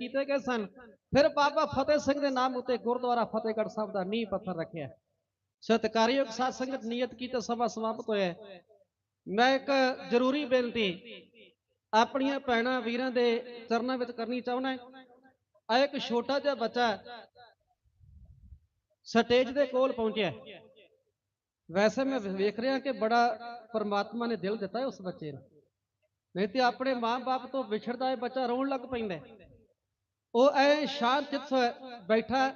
ਕੀਤੇ ਗਏ ਸਨ। ਫਿਰ ਬਾਬਾ ਫਤਿਹ ਸਿੰਘ ਦੇ ਨਾਮ ਉੱਤੇ ਗੁਰਦੁਆਰਾ ਫਤਿਹਗੜ੍ਹ ਸਾਹਿਬ ਦਾ ਨੀਂਹ ਪੱਥਰ ਰੱਖਿਆ। ਸਤਿਕਾਰਯੋਗ ਸਾਧ ਸੰਗਤ ਨਿਯਤ ਕੀਤੇ ਸਮਾਂ ਸਮਾਪਤ ਹੋਇਆ ਮੈਂ ਇੱਕ ਜ਼ਰੂਰੀ ਬੇਨਤੀ ਆਪਣੀਆਂ ਭੈਣਾਂ ਵੀਰਾਂ ਦੇ ਚਰਨਾਂ ਵਿੱਚ ਕਰਨੀ ਚਾਹੁੰਦਾ ਆ ਇੱਕ ਛੋਟਾ ਜਿਹਾ ਬੱਚਾ ਸਟੇਜ ਦੇ ਕੋਲ ਪਹੁੰਚਿਆ ਵੈਸੇ ਮੈਂ ਵੇਖ ਰਿਹਾ ਕਿ ਬੜਾ ਪਰਮਾਤਮਾ ਨੇ ਦਿਲ ਦਿੱਤਾ ਉਸ ਬੱਚੇ ਨੂੰ। ਨਹੀਂ ਤੇ ਆਪਣੇ ਮਾਂ-ਬਾਪ ਤੋਂ ਵਿਛੜਦਾ ਇਹ ਬੱਚਾ ਰੋਣ ਲੱਗ ਪੈਂਦਾ ਉਹ ਐ ਸ਼ਾਂਤ ਚਿੱਤ ਬੈਠਾ।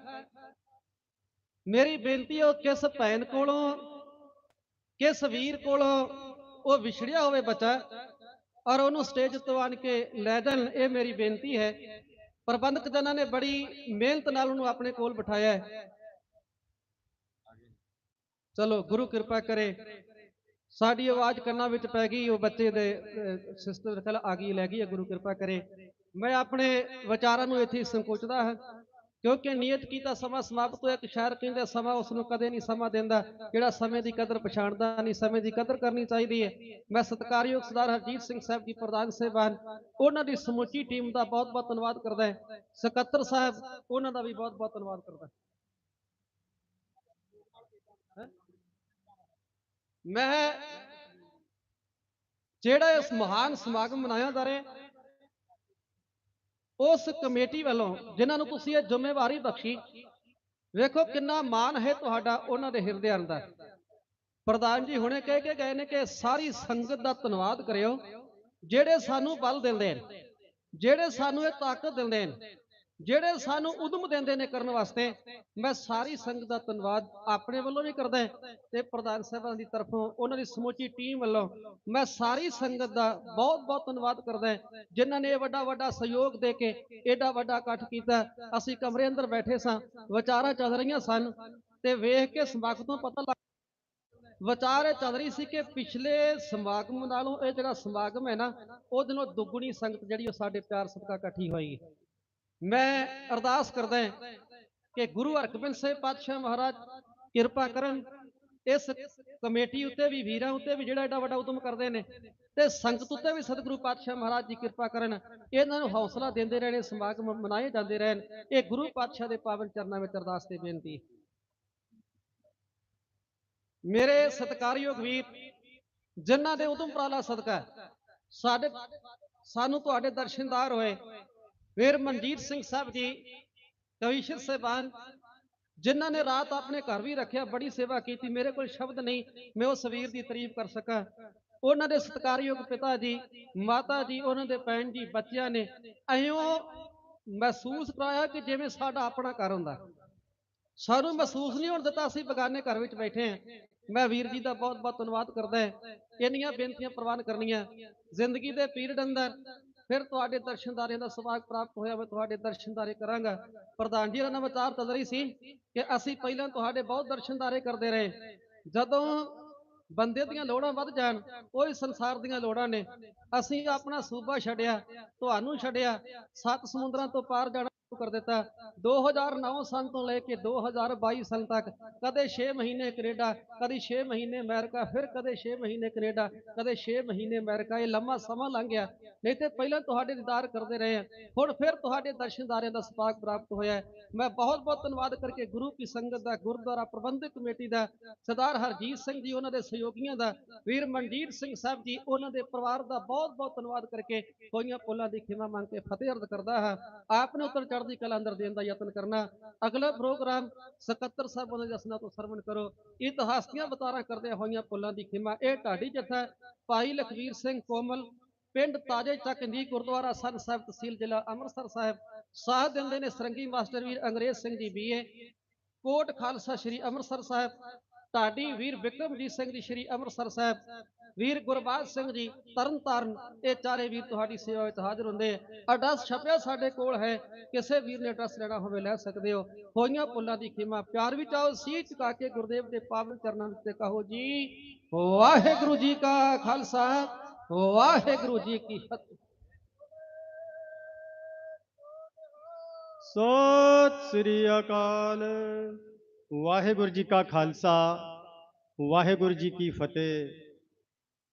ਮੇਰੀ ਬੇਨਤੀ ਉਹ ਕਿਸ ਭੈਣ ਕੋਲੋਂ, ਕਿਸ ਵੀਰ ਕੋਲੋਂ ਉਹ ਵਿਛੜਿਆ ਹੋਵੇ ਬੱਚਾ ਔਰ ਉਹਨੂੰ ਸਟੇਜ ਤੋਂ ਆਣ ਕੇ ਲੈ ਜਾਣ, ਇਹ ਮੇਰੀ ਬੇਨਤੀ ਹੈ। ਪ੍ਰਬੰਧਕ ਜਨਾਂ ਨੇ ਬੜੀ ਮਿਹਨਤ ਨਾਲ ਉਹਨੂੰ ਆਪਣੇ ਕੋਲ ਬਿਠਾਇਆ ਚਲੋ, ਗੁਰੂ ਕਿਰਪਾ ਕਰੇ। ਸਾਡੀ ਆਵਾਜ਼ ਕੰਨਾਂ ਵਿੱਚ ਪੈ ਗਈ, ਉਹ ਬੱਚੇ ਦੇ ਸਿਸਟਰ ਖਲ ਆ ਗਈ, ਲੈ ਗਈ ਹੈ, ਗੁਰੂ ਕਿਰਪਾ ਕਰੇ। ਮੈਂ ਆਪਣੇ ਵਿਚਾਰਾਂ ਨੂੰ ਇੱਥੇ ਸੰਕੋਚਦਾ ਹਾਂ, ਕਿਉਂਕਿ ਨਿਯਤ ਕੀਤਾ ਸਮਾਂ ਸਮਾਪਤ ਹੋਇਆ, ਇੱਕ ਸ਼ਾਇਰ ਕਹਿੰਦਾ ਸਮਾਂ ਉਸ ਨੂੰ ਕਦੇ ਨਹੀਂ ਸਮਾਂ ਦਿੰਦਾ, ਜਿਹੜਾ ਸਮੇਂ ਦੀ ਕਦਰ ਪਛਾਣਦਾ ਨਹੀਂ, ਸਮੇਂ ਦੀ ਕਦਰ ਕਰਨੀ ਚਾਹੀਦੀ ਹੈ। ਮੈਂ ਸਤਿਕਾਰਯੋਗ ਸਰਦਾਰ ਹਰਜੀਤ ਸਿੰਘ ਸਾਹਿਬ ਜੀ, ਪ੍ਰਧਾਨ ਸਹਿਬਾਨ, ਉਹਨਾਂ ਦੀ ਸਮੁੱਚੀ ਟੀਮ ਦਾ ਬਹੁਤ ਬਹੁਤ ਧੰਨਵਾਦ ਕਰਦਾ ਹਾਂ। ਸਕੱਤਰ ਸਾਹਿਬ, ਉਹਨਾਂ ਦਾ ਵੀ ਬਹੁਤ ਬਹੁਤ ਧੰਨਵਾਦ ਕਰਦਾ ਮੈਂ ਜਿਹੜਾ ਇਸ ਮਹਾਨ ਸਮਾਗਮ ਮਨਾਇਆ ਜਾ ਰਿਹਾ ਉਸ ਕਮੇਟੀ ਵੱਲੋਂ ਜਿਨ੍ਹਾਂ ਨੂੰ ਤੁਸੀਂ ਇਹ ਜ਼ਿੰਮੇਵਾਰੀ ਬਖਸ਼ੀ, ਵੇਖੋ ਕਿੰਨਾ ਮਾਣ ਹੈ ਤੁਹਾਡਾ ਉਹਨਾਂ ਦੇ ਹਿਰਦੇ ਅੰਦਰ ਪ੍ਰਧਾਨ ਜੀ ਹੁਣੇ ਕਹਿ ਕੇ ਗਏ ਨੇ ਕਿ ਸਾਰੀ ਸੰਗਤ ਦਾ ਧੰਨਵਾਦ ਕਰਿਓ, ਜਿਹੜੇ ਸਾਨੂੰ ਬਲ ਦਿੰਦੇ ਨੇ, ਜਿਹੜੇ ਸਾਨੂੰ ਇਹ ਤਾਕਤ ਦਿੰਦੇ ਨੇ ਜਿਹੜੇ ਸਾਨੂੰ ਉਦਮ ਦਿੰਦੇ ਨੇ ਕਰਨ ਵਾਸਤੇ, ਮੈਂ ਸਾਰੀ ਸੰਗਤ ਦਾ ਧੰਨਵਾਦ ਆਪਣੇ ਵੱਲੋਂ ਵੀ ਕਰਦਾ ਤੇ ਪ੍ਰਧਾਨ ਸਾਹਿਬਾਨ ਦੀ ਤਰਫੋਂ ਉਹਨਾਂ ਦੀ ਸਮੁੱਚੀ ਟੀਮ ਵੱਲੋਂ ਮੈਂ ਸਾਰੀ ਸੰਗਤ ਦਾ ਬਹੁਤ ਬਹੁਤ ਧੰਨਵਾਦ ਕਰਦਾ ਹਾਂ, ਜਿਨ੍ਹਾਂ ਨੇ ਇਹ ਵੱਡਾ ਵੱਡਾ ਸਹਿਯੋਗ ਦੇ ਕੇ ਏਡਾ ਵੱਡਾ ਇਕੱਠ ਕੀਤਾ। ਅਸੀਂ ਕਮਰੇ ਅੰਦਰ ਬੈਠੇ ਸਾਂ, ਵਿਚਾਰਾਂ ਚੱਲ ਰਹੀਆਂ ਸਨ ਤੇ ਵੇਖ ਕੇ ਸਮਾਗਮ ਤੋਂ ਪਤਾ ਲੱਗ ਵਿਚਾਰ ਇਹ ਚੱਲ ਰਹੀ ਸੀ ਕਿ ਪਿਛਲੇ ਸਮਾਗਮ ਨਾਲੋਂ ਇਹ ਜਿਹੜਾ ਸਮਾਗਮ ਹੈ ਨਾ, ਉਹਦੇ ਨਾਲੋਂ ਦੁੱਗਣੀ ਸੰਗਤ ਜਿਹੜੀ ਉਹ ਸਾਡੇ ਪਿਆਰ ਸਦਕਾ ਇਕੱਠੀ ਹੋਈ। ਮੈਂ ਅਰਦਾਸ ਕਰਦਾ ਕਿ ਗੁਰੂ ਹਰਗੋਬਿੰਦ ਸਾਹਿਬ ਪਾਤਸ਼ਾਹ ਮਹਾਰਾਜ ਕਿਰਪਾ ਕਰਨ, ਇਸ ਕਮੇਟੀ ਉੱਤੇ ਵੀ, ਵੀਰਾਂ ਉੱਤੇ ਵੀ ਜਿਹੜਾ ਐਡਾ ਵੱਡਾ ਉਦਮ ਕਰਦੇ ਨੇ ਤੇ ਸੰਗਤ ਉੱਤੇ ਵੀ ਸਤਿਗੁਰੂ ਪਾਤਸ਼ਾਹ ਮਹਾਰਾਜ ਜੀ ਕਿਰਪਾ ਕਰਨ, ਇਹਨਾਂ ਨੂੰ ਹੌਸਲਾ ਦਿੰਦੇ ਰਹਿਣ ਸਮਾਗਮ ਮਨਾਏ ਜਾਂਦੇ ਰਹਿਣ। ਇਹ ਗੁਰੂ ਪਾਤਸ਼ਾਹ ਦੇ ਪਾਵਨ ਚਰਨਾਂ ਵਿੱਚ ਅਰਦਾਸ ਤੇ ਬੇਨਤੀ ਮੇਰੇ ਸਤਿਕਾਰਯੋਗ ਵੀਰ, ਜਿਨ੍ਹਾਂ ਦੇ ਉਦਮ ਪ੍ਰਾਲਾ ਸਦਕਾ ਸਾਡੇ, ਸਾਨੂੰ ਤੁਹਾਡੇ ਦਰਸ਼ਨਦਾਰ ਹੋਏ ਫਿਰ ਮਨਜੀਤ ਸਿੰਘ ਸਾਹਿਬ ਜੀ ਕਵੀਸ਼ਰ ਸਾਹਿਬਾਨ, ਜਿਨ੍ਹਾਂ ਨੇ ਰਾਤ ਆਪਣੇ ਘਰ ਵੀ ਰੱਖਿਆ, ਬੜੀ ਸੇਵਾ ਕੀਤੀ, ਮੇਰੇ ਕੋਲ ਸ਼ਬਦ ਨਹੀਂ, ਮੈਂ ਉਸ ਵੀਰ ਦੀ ਤਾਰੀਫ ਕਰ ਸਕਾਂ। ਉਹਨਾਂ ਦੇ ਸਤਿਕਾਰਯੋਗ ਪਿਤਾ ਜੀ, ਮਾਤਾ ਜੀ, ਉਹਨਾਂ ਦੇ ਭੈਣ ਜੀ, ਬੱਚਿਆਂ ਨੇ ਐਂ ਮਹਿਸੂਸ ਕਰਾਇਆ ਕਿ ਜਿਵੇਂ ਸਾਡਾ ਆਪਣਾ ਘਰ ਹੁੰਦਾ। ਸਾਨੂੰ ਮਹਿਸੂਸ ਨਹੀਂ ਹੋਣ ਦਿੱਤਾ, ਅਸੀਂ ਬਗਾਨੇ ਘਰ ਵਿੱਚ ਬੈਠੇ ਹਾਂ। ਮੈਂ ਵੀਰ ਜੀ ਦਾ ਬਹੁਤ ਬਹੁਤ ਧੰਨਵਾਦ ਕਰਦਾ ਹਾਂ। ਇੰਨੀਆਂ ਬੇਨਤੀਆਂ ਪ੍ਰਵਾਨ ਕਰਨੀਆਂ। ਜ਼ਿੰਦਗੀ ਦੇ ਪੀਰੀਅਡ ਅੰਦਰ ਫਿਰ ਤੁਹਾਡੇ ਦਰਸ਼ਨਦਾਰਿਆਂ ਦਾ ਸਵਾਗਤ ਪ੍ਰਾਪਤ ਹੋਇਆ, ਮੈਂ ਤੁਹਾਡੇ ਦਰਸ਼ਨਦਾਰੇ ਕਰਾਂਗਾ। ਪ੍ਰਧਾਨ ਜੀ ਉਹਨਾਂ ਵਿਚਾਰ ਚੱਲ ਰਹੀ ਸੀ ਕਿ ਅਸੀਂ ਪਹਿਲਾਂ ਤੁਹਾਡੇ ਬਹੁਤ ਦਰਸ਼ਨਦਾਰੇ ਕਰਦੇ ਰਹੇ। ਜਦੋਂ ਬੰਦੇ ਦੀਆਂ ਲੋੜਾਂ ਵੱਧ ਜਾਣ, ਉਹ ਹੀ ਸੰਸਾਰ ਦੀਆਂ ਲੋੜਾਂ ਨੇ। ਅਸੀਂ ਆਪਣਾ ਸੂਬਾ ਛੱਡਿਆ, ਤੁਹਾਨੂੰ ਛੱਡਿਆ, ਸੱਤ ਸਮੁੰਦਰਾਂ ਤੋਂ ਪਾਰ ਜਾਣਾ ਕਰ ਦਿੱਤਾ। 2009 ਸਾਲ ਤੋਂ ਲੈ ਕੇ 2022 ਸਾਲ ਤੱਕ ਕਦੇ 6 ਮਹੀਨੇ ਕੈਨੇਡਾ, ਕਦੇ 6 ਮਹੀਨੇ ਅਮਰੀਕਾ, ਫਿਰ ਕਦੇ 6 ਮਹੀਨੇ ਕੈਨੇਡਾ, ਕਦੇ 6 ਮਹੀਨੇ ਅਮਰੀਕਾ। ਇਹ ਲੰਮਾ ਸਮਾਂ ਲੰਘ ਗਿਆ। ਨਹੀਂ ਤੇ ਪਹਿਲਾਂ ਤੁਹਾਡੇ ਦੀਦਾਰ ਕਰਦੇ ਰਹੇ ਹਾਂ ਹੁਣ ਫਿਰ ਤੁਹਾਡੇ ਦਰਸ਼ਨਦਾਰਿਆਂ ਦਾ ਸਪਾਕ ਪ੍ਰਾਪਤ ਹੋਇਆ ਮੈਂ ਬਹੁਤ ਬਹੁਤ ਧੰਨਵਾਦ ਕਰਕੇ ਗੁਰੂ ਕੀ ਸੰਗਤ ਦਾ, ਗੁਰਦੁਆਰਾ ਪ੍ਰਬੰਧਕ ਕਮੇਟੀ ਦਾ, ਸਰਦਾਰ ਹਰਜੀਤ ਸਿੰਘ ਜੀ, ਉਹਨਾਂ ਦੇ ਸਹਿਯੋਗੀਆਂ ਦਾ, ਵੀਰ ਮਨਜੀਤ ਸਿੰਘ ਸਾਹਿਬ ਜੀ, ਉਹਨਾਂ ਦੇ ਪਰਿਵਾਰ ਦਾ ਬਹੁਤ ਬਹੁਤ ਧੰਨਵਾਦ ਕਰਕੇ ਹੋਈਆਂ ਪੁੱਲਾਂ ਦੀ ਖਿਮਾ ਮੰਗ ਕੇ ਫਤਿਹ ਅਰਜ਼ ਕਰਦਾ ਹਾਂ। ਆਪ ਨੇ ਉੱਤਰ ਚੜ੍ਹਦੀ ਕਲਾ ਅੰਦਰ ਦੇਣ ਦਾ ਯਤਨ ਕਰਨਾ। ਅਗਲਾ ਪ੍ਰੋਗਰਾਮ ਸਕੱਤਰ ਸਾਹਿਬ ਦੇ ਅਸਨਾ ਤੋਂ ਸਰਵਣ ਕਰੋ। ਇਤਿਹਾਸ ਦੀਆਂ ਬਤਾਰਾਂ ਕਰਦੇ ਹੋਈਆਂ ਪੁੱਲਾਂ ਦੀ ਖਿਮਾ, ਇਹ ਢਾਡੀ ਜਥਾ ਭਾਈ ਲਖਵੀਰ ਸਿੰਘ ਕੋਮਲ, ਪਿੰਡ ਤਾਜੇ ਚੱਕ ਨੀ ਗੁਰਦੁਆਰਾ ਸੰਨ ਸਾਹਿਬ ਤਹਿਸੀਲ ਜ਼ਿਲ੍ਹਾ ਅੰਮ੍ਰਿਤਸਰ ਸਾਹਿਬ। ਸਾਥ ਦਿੰਦੇ ਨੇ ਸਰੰਗੀ ਮਾਸਟਰ ਵੀਰ ਅੰਗਰੇਜ਼ ਸਿੰਘ ਜੀ ਬੀਏ ਕੋਟ ਖਾਲਸਾ ਸ੍ਰੀ ਅੰਮ੍ਰਿਤਸਰ ਸਾਹਿਬ। ਢਾਡੀ ਵੀਰ ਵਿਕਰਮਜੀਤ ਸਿੰਘ ਜੀ, ਸ੍ਰੀ ਅੰਮ੍ਰਿਤਸਰ ਸਾਹਿਬ। ਵੀਰ ਗੁਰਬਾਜ ਸਿੰਘ ਜੀ ਤਰਨ ਇਹ ਚਾਰੇ ਵੀਰ ਤੁਹਾਡੀ ਸੇਵਾ ਵਿੱਚ ਹਾਜ਼ਰ ਹੁੰਦੇ। ਐਡਰੈਸ ਛਪਿਆ ਸਾਡੇ ਕੋਲ ਹੈ। ਕਿਸੇ ਵੀਰ ਨੇ ਐਡਰੈਸ ਲੈਣਾ ਹੋਵੇ, ਲੈ ਸਕਦੇ ਹੋ। ਹੋਈਆਂ ਪੁੱਲਾਂ ਦੀ ਖਿਮਾ ਪਿਆਰ ਵਿੱਚ ਆਓ। ਸੀ ਚੁਕਾ ਕੇ ਗੁਰਦੇਵ ਦੇ ਪਾਵਨ ਚਰਨਾਂ ਵਿੱਚ ਕਹੋ ਜੀ, ਵਾਹਿਗੁਰੂ ਜੀ ਕਾ ਖਾਲਸਾ, ਵਾਹਿਗੁਰੂ ਜੀ ਕੀ ਫਤਿਹ। ਸਤਿ ਸ੍ਰੀ ਅਕਾਲ। ਵਾਹਿਗੁਰੂ ਜੀ ਕਾ ਖਾਲਸਾ, ਵਾਹਿਗੁਰੂ ਜੀ ਕੀ ਫਤਿਹ।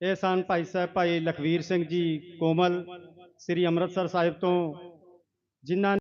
ਇਹ ਸਨ ਭਾਈ ਸਾਹਿਬ, ਭਾਈ ਲਖਵੀਰ ਸਿੰਘ ਜੀ ਕੋਮਲ, ਸ੍ਰੀ ਅੰਮ੍ਰਿਤਸਰ ਸਾਹਿਬ ਤੋਂ, ਜਿਨ੍ਹਾਂ